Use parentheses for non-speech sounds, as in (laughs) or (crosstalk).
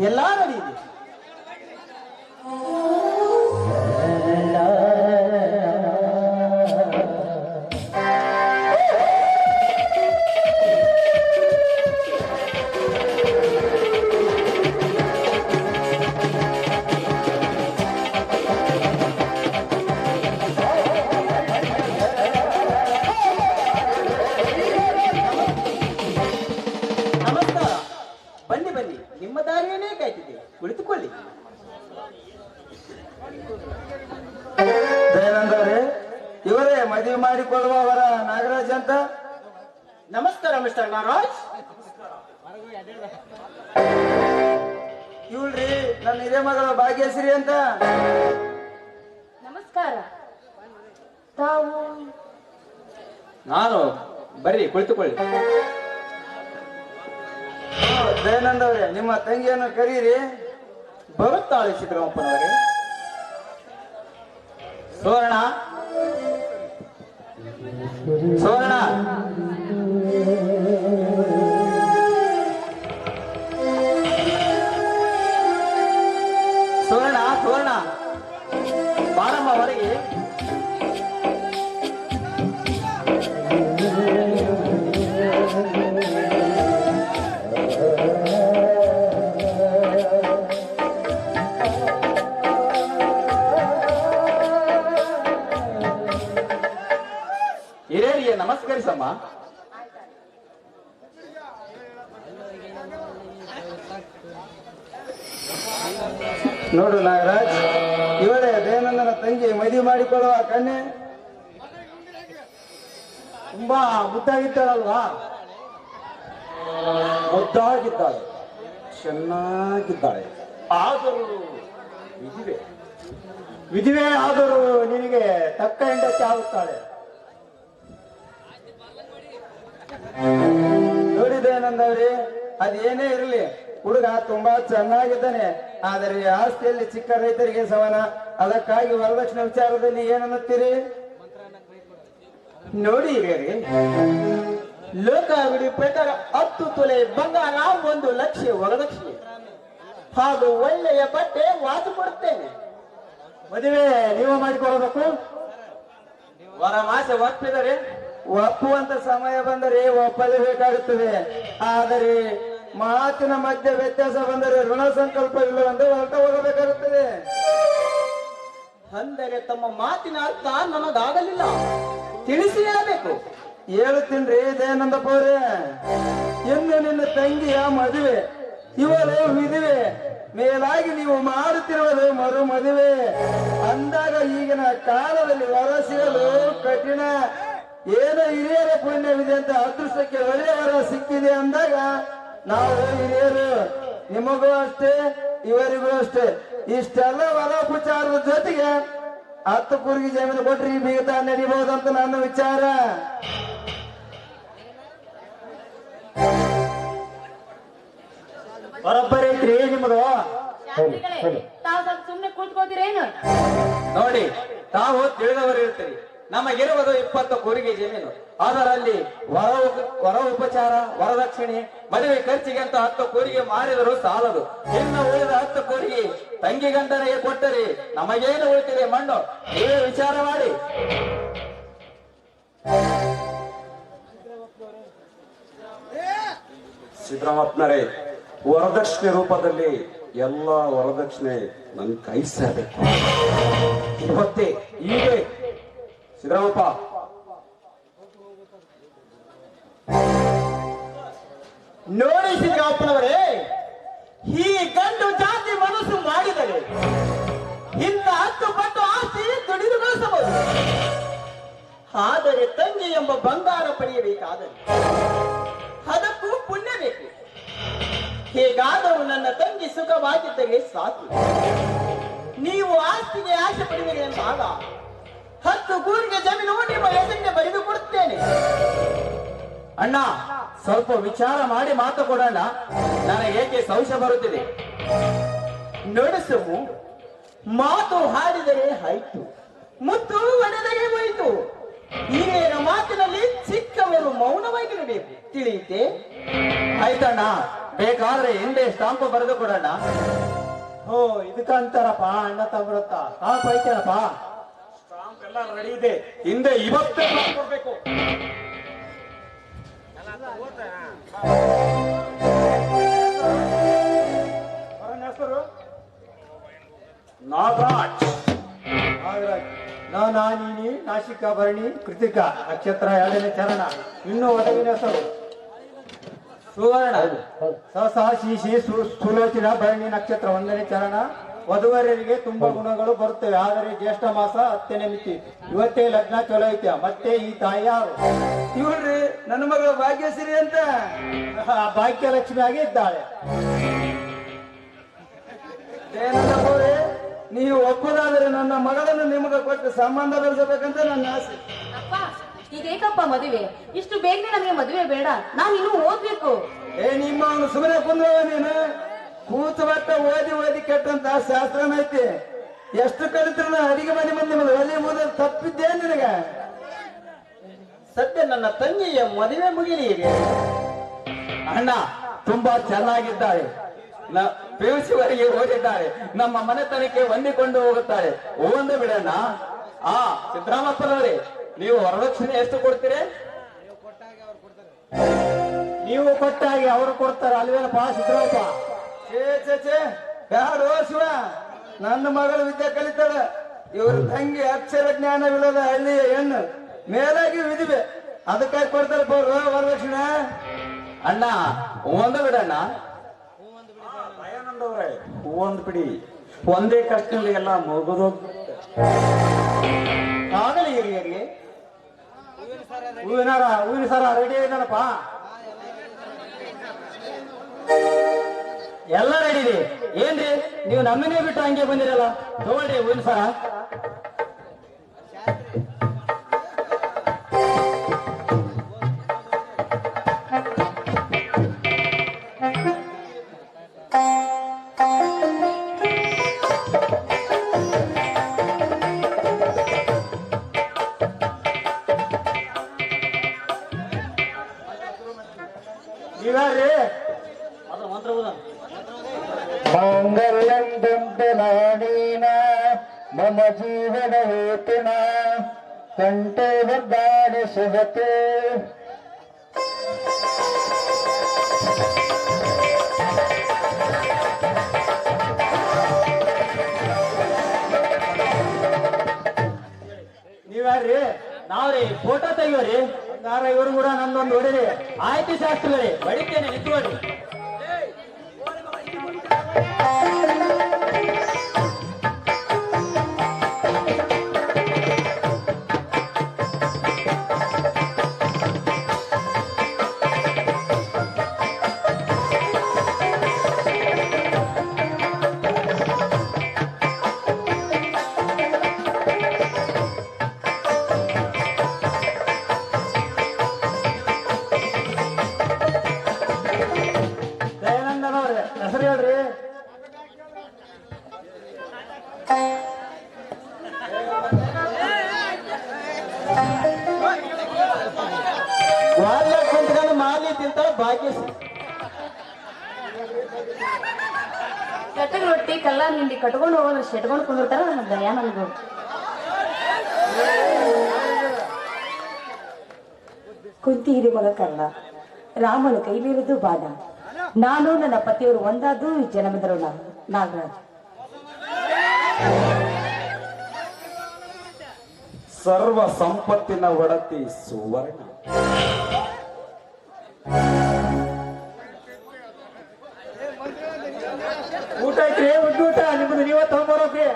ಎಲ್ಲ ಮದುವೆ ಮಾಡಿಕೊಳ್ಳುವವರ ನಾಗರಾಜ್ ಅಂತ? ನಮಸ್ಕಾರ ಮಿಸ್ಟರ್ ನಾಗರಾಜ್. ಇವಳ್ರಿ ನನ್ನ ಹಿರಿಯ ಮಗಳ ಭಾಗ್ಯಶ್ರೀ ಅಂತ. ನಮಸ್ಕಾರ. ತಾವು? ನಾನು ಬರ್ರಿ ಕುಳಿತುಕೊಳ್ಳಿ. ದಯಾನಂದ ಅವರೇ ನಿಮ್ಮ ತಂಗಿಯನ್ನು ಕರೀರಿ. ಬರುತ್ತಾಳೆ ಸಿದ್ದರಾಮಪ್ಪನವರೇ ಸುವರ್ಣ ಸುವರ್ಣ ಸುವರ್ಣ ಸುವರ್ಣ ಬಾರಮ್ಮ ಹೊರಗೆ ಹಿರಿಯರಿಗೆ ನಮಸ್ಕರಿಸಮ್ಮ. ನೋಡು ನಾಗರಾಜ್, ಇವಳೇ ದಯಾನಂದನ ತಂಗಿ, ಮದುವೆ ಮಾಡಿಕೊಳ್ಳುವ ಕಣ್ಣೆ. ತುಂಬಾ ಮುದ್ದಾಗಿದ್ದಾಳಲ್ವಾ? ಮುದ್ದಾಗಿದ್ದಾಳೆ, ಚೆನ್ನಾಗಿದ್ದಾಳೆ. ಆದರೂ ವಿಧಿವೆ. ವಿಧಿವೆ ಆದರೂ ನಿನಗೆ ತಕ್ಕ ಹೆಂಡತಿ ಆಗುತ್ತಾಳೆ. ನೋಡಿ ದಯಾನಂದ ಅವ್ರೆ ಅದೇನೇ ಇರಲಿ, ಹುಡುಗ ತುಂಬಾ ಚೆನ್ನಾಗಿದ್ದಾನೆ, ಆದರೆ ಆಸ್ತಿಯಲ್ಲಿ ಚಿಕ್ಕ ರೈತರಿಗೆ ಸಮಾನ. ಅದಕ್ಕಾಗಿ ವರದಕ್ಷಿಣೆ ವಿಚಾರದಲ್ಲಿ ಏನನ್ನುತ್ತೀರಿ? ನೋಡಿ ಲೋಂಗ ಗುಡಿ ಪ್ರಕಾರ ಹತ್ತು ತೊಲೆ ಬಂಗಾರ, ಒಂದು ಲಕ್ಷ ವರದಕ್ಷಿಣೆ. ಹಾಗೂ ಒಳ್ಳೆಯ ಬಟ್ಟೆ ವಾಸು ಕೊಡುತ್ತೇನೆ. ಮದುವೆ ನೀವು ಮಾಡಿಕೊಡಬೇಕು. ವರಮಾಸ ಒಪ್ಪಿದರೆ ಒಪ್ಪುವಂತ ಸಮಯ ಬಂದರೆ ಒಪ್ಪಲೇಬೇಕಾಗುತ್ತದೆ. ಆದರೆ ಮಾತಿನ ಮಧ್ಯೆ ವ್ಯತ್ಯಾಸ ಬಂದರೆ ಋಣ ಸಂಕಲ್ಪ ಇಲ್ಲವೆಂದು ಹೊರಟ ಹೋಗಬೇಕಾಗುತ್ತದೆ. ಅಂದರೆ ತಮ್ಮ ಮಾತಿನ ಅರ್ಥ ನಮಗಾಗಲಿಲ್ಲ ತಿಳಿಸಿ ಹೇಳಬೇಕು. ಹೇಳುತ್ತೀನ್ರಿ ದಯಾನಂದಪ್ಪ ಅವರೇ ಇನ್ನು ನಿನ್ನ ತಂಗಿಯ ಮದುವೆ ಇವರೇ ವಿಧುವೆ. ಮೇಲಾಗಿ ನೀವು ಮಾಡುತ್ತಿರುವುದು ಮರು ಮದುವೆ ಅಂದಾಗ ಈಗಿನ ಕಾಲದಲ್ಲಿ ವರ ಸಿಗಲು ಕಠಿಣ. ಏನೋ ಹಿರಿಯರ ಪುಣ್ಯವಿದೆ ಅಂತ ಅದೃಷ್ಟಕ್ಕೆ ಒಳ್ಳೆಯವರ ಸಿಕ್ಕಿದೆ ಅಂದಾಗ ನಾವು ಹಿರಿಯರು ನಿಮಗೂ ಅಷ್ಟೇ ಇವರಿಗೂ ಅಷ್ಟೇ. ಇಷ್ಟೆಲ್ಲ ವರ ಉಪಚಾರದ ಜೊತೆಗೆ ಹತ್ತು ಕೂರಿಗೆ ಜಮೀನು ಕೊಟ್ರಿ ಬೀಗತ ನಡಿಬಹುದಂತ ನನ್ನ ವಿಚಾರ. ಬರೋಬ್ಬರಿ ಐತ್ರಿ ಶಾಸ್ತ್ರಿಗಳೇ ತಾವು ಸ್ವಲ್ಪ ಸುಮ್ನೆ ಕೂತ್ಕೋತೀರೇನು? ನೋಡಿ ತಾವು ತಿಳಿದವರು ಇರ್ತೀರಿ ನಮಗಿರುವುದು ಇಪ್ಪತ್ತು ಕೂರಿಗೆ ಜಮೀನು. ಅದರಲ್ಲಿ ವರ ವರ ಉಪಚಾರ, ವರದಕ್ಷಿಣೆ, ಮದುವೆ ಖರ್ಚಿಗೆ ಅಂತ ಹತ್ತು ಕೂರಿಗೆ ಮಾರಿದರೂ ಸಾಲದು. ಇನ್ನು ಉಳಿದ ಹತ್ತು ಕೂರಿಗೆ ತಂಗಿ ಗಂಡನಿಗೆ ಕೊಟ್ಟರೆ ನಮಗೇನು ಉಳಿತಿದೆ ಮಣ್ಣು? ನೀವೇ ವಿಚಾರ ಮಾಡಿ. ಸಿದ್ದರಾಮಪ್ಪನರೇ, ವರದಕ್ಷಿಣೆ ರೂಪದಲ್ಲಿ ಎಲ್ಲ ವರದಕ್ಷಿಣೆ ನನ್ನ ಕೈ ಸೇರಬೇಕು. ಇವತ್ತೇ ಹೀಗೆ ಸಿದ್ದರಾಮಪ್ಪ. ನೋಡಿ ಸಿದ್ದರಾಮಪ್ಪನವರೇ, ಈ ಗಂಡು ಜಾತಿ ಮನಸ್ಸು ಮಾಡಿದರೆ ಇಂತ ಹತ್ತು ಪಟ್ಟು ಆಸ್ತಿ ದುಡಿದು ಗಳಿಸಬಹುದು ಆದರೆ ತಂಗಿ ಎಂಬ ಬಂಗಾರ ಪಡೆಯಬೇಕಾದರೆ ಅದಕ್ಕೂ ಪುಣ್ಯ ಬೇಕು. ಹೇಗಾದರೂ ನನ್ನ ತಂಗಿ ಸುಖವಾಗಿದ್ದರೆ ಸಾಕು. ನೀವು ಆಸ್ತಿಗೆ ಆಸೆ ಪಡುವಿರಿ ಎಂದಾಗ ಹತ್ತು ಗೂರಿಗೆ ಜಮೀನು ನಿಮ್ಮ ಹೆಸರಿಗೆ ಬರೆದು ಕೊಡುತ್ತೇನೆ ಅಣ್ಣ, ಸ್ವಲ್ಪ ವಿಚಾರ ಮಾಡಿ ಮಾತು ಕೊಡೋಣ. ಏಕೆ ಸಂಶ ಬರುತ್ತಿದೆ. ನಡೆಸು. ಮಾತು ಹಾಡಿದರೆ ಆಯ್ತು. ಮುತ್ತು ಒಡೆದರೆ ಹೋಯಿತು. ಹಿರಿಯರ ಮಾತಿನಲ್ಲಿ ಚಿಕ್ಕವರು ಮೌನವಾಗಿರಬೇಕು. ತಿಳಿಯುತ್ತೆ? ಆಯ್ತಣ್ಣ, ಬೇಕಾದ್ರೆ ಹಿಂದೆ ಸ್ಟಾಂಪ್ ಬರೆದು ಕೊಡೋಣ. ಓ, ಇದಕ್ಕಂತಾರಪ್ಪ ಅಣ್ಣ ತಮ್ಮರತ್ತ ಕಾಪ್ ಐತೇನಪ್ಪ ಸ್ಟಾಂಪ್ ಎಲ್ಲ ರೆಡಿ ಇದೆ. ಹಿಂದೆ ಇವತ್ತೇ (laughs) ಕೊಡ್ಬೇಕು. ಹೆಸರು? ನಾಗರಾಜ್. ನಾಗರಾಜ್. ನಾ ನೀನಿ ನಾಶಿಕ ಭರಣಿ ಕೃತಿಕ ನಕ್ಷತ್ರ ಎರಡನೇ ಚರಣ. ಇನ್ನು ಒದಗಿನ ಹೆಸರು? ಸುವರ್ಣ. ಸಹಸಿ ಸುಲೋಚನ ಭರಣಿ ನಕ್ಷತ್ರ ಒಂದನೇ ಚರಣ. ವಧುವರರಿಗೆ ತುಂಬಾ ಗುಣಗಳು ಬರುತ್ತವೆ. ಆದರೆ ಜ್ಯೇಷ್ಠ ಮಾಸ ಹತ್ತನೇ ಮಿತಿ. ಇವತ್ತೇ ಲಗ್ನ ಚಲೋ ಐತೆ. ಮತ್ತೆ ಈ ತಾಯಿ ಯಾರು? ಇವ್ರಿ ನನ್ನ ಮಗಳ ಭಾಗ್ಯಶ್ರೀ ಅಂತ. ಆ ಭಾಗ್ಯಲಕ್ಷ್ಮಿ ಆಗಿ ಇದ್ದಾಳೆ. ಏನಂದ್ರೆ ನೀವು ಒಪ್ಪದಾದರೆ ನನ್ನ ಮಗಳನ್ನು ನಿಮಗೆ ಕೊಟ್ಟು ಸಂಬಂಧ ಬೆಳೆಸಬೇಕಂತ ನನ್ನ ಆಸೆ. ಅಪ್ಪ ಈಗೇಕಪ್ಪ ಮದುವೆ? ಇಷ್ಟು ಬೇಗನೆ ನಮಗೆ ಮದುವೆ ಬೇಡ. ನಾನು ಇನ್ನೂ ಓದ್ಬೇಕು. ಏ ನಿಮ್ಮ ಸುಮ್ಮನೆ ಕುಂದ್ರವ ನೀನು? ಕೂತು ಬಟ್ಟ ಓದಿ ಓದಿ ಕೆಟ್ಟಂತ ಶಾಸ್ತ್ರನ ಐತಿ. ಎಷ್ಟು ಕಲಿತ್ರು ಅಡಿಗೆ ಮನೆ ಮಂದಿ ಒಲೆ ಮುದ ತಪ್ಪಿದ್ದೇ ನಿನಗ? ಸದ್ಯ ನನ್ನ ತಂಗಿಯ ಮದುವೆ ಮುಗಿಲಿ ಅಣ್ಣ ತುಂಬಾ ಚೆನ್ನಾಗಿದ್ದಾಳೆ ಪಿ ಯು ಸಿ ವರೆಗೆ ಓದಿದ್ದಾಳೆ ನಮ್ಮ ಮನೆತನಕ್ಕೆ ಹೊಂದಿಕೊಂಡು ಹೋಗುತ್ತಾಳೆ ಒಂದು ಬಿಡಣ್ಣ. ಆ ಸಿದ್ದರಾಮಪ್ಪನವರೇ ನೀವು ವರದಕ್ಷಿಣೆ ಎಷ್ಟು ಕೊಡ್ತೀರಿ? ನೀವು ಕೊಟ್ಟಾಗಿ ಅವರು ಕೊಡ್ತಾರೆ. ಅಲ್ವೇನಪ್ಪ ಸಿದ್ದರಾಮಪ್ಪ? ಯಾರು ಶಿವ ನನ್ನ ಮಗಳು ವಿದ್ಯೆ ಕಲಿತಾಳೆ ಇವ್ರ ತಂಗಿ ಅಕ್ಷರ ಜ್ಞಾನವಿಲ್ಲದ ಹಳ್ಳಿಯ ಹೆಣ್ಣು ಮೇಲಾಗಿ ವಿಧಿವೆ ಅದಕ್ಕಾಗಿ ಕೊಡ್ತಾರೆ ಪೌರು ವರದಕ್ಷಿಣೆ ಅಣ್ಣ ಒಂದು ಬಿಡಣ್ಣ ದಯಾನಂದ ಅವರೇ ಹೂವೊಂದು ಬಿಡಿ ಒಂದೇ ಕಷ್ಟದಲ್ಲಿ ಎಲ್ಲ ಮುಗಿದೋಗ್ಬಿಡುತ್ತೆ ಆಗಲಿ ಹಿರಿಯರಿಗೆ ಹೂವಿನ ಹಾರ ಹೂವಿನ ಸರ ರೆಡಿ ಇದ್ದಾನಪ್ಪ ಎಲ್ಲ ರೆಡಿ ಏನ್ರಿ? ನೀವು ನಮ್ಮನೆ ಬಿಟ್ಟು ಹಂಗೆ ಬಂದಿರಲ್ಲ? ತಗೊಳ್ರಿ ಹೂವಿನ ಸರ ಜೀವನ ಹೇತುನ ಕಂಟೆ ಬಂದಾನೆ ಸುಹತೆ ನೀವ್ಯಾರ್ರಿ ನಾವ್ರಿ ಫೋಟೋ ತೆಗಿಯೋರಿ ದಾರ ಇವರು ಕೂಡ ನಂದೊಂದು ಹೊಡಿರಿ ಆಯ್ತು ಶಾಸ್ತ್ರಗಳೇ ಹೊಡಿತೇನೆ ನಿಂತ್ಕೊಳ್ಳಿ ಕುಂತ್ಕೊಂಡು ಮಾಲಿ ತಿಂತಾಳ ಭಾಗ್ಯಶ್ರೀ. ಕಟ್ಟಗ ರೊಟ್ಟಿ, ಕಲ್ಲ ನಿಂಡಿ ಕಟ್ಕೊಂಡು ಹೋಗೋದ್ರೆ ಶೆಟ್ಕೊಂಡು ಕುಂದಿರ್ತಾರ ನನ್ನ ದಯ ನನಗೂ ರಾಮನ ಕೈಲಿರುವುದು ಬಾಣ. ನಾನು ನನ್ನ ಪತಿಯವರು ಒಂದಾದ್ದು ಈ ಜನ್ಮದರು ನಾನು ನಾಗರಾಜ್. ಸರ್ವ ಸಂಪತ್ತಿನ ಒಡತಿ ಸುವರ್ಣ. ಊಟ ಐತ್ರಿ? ಊಟ ನಿಮ್ದು ನೀವತ್ತ ಬರೋಕೆ?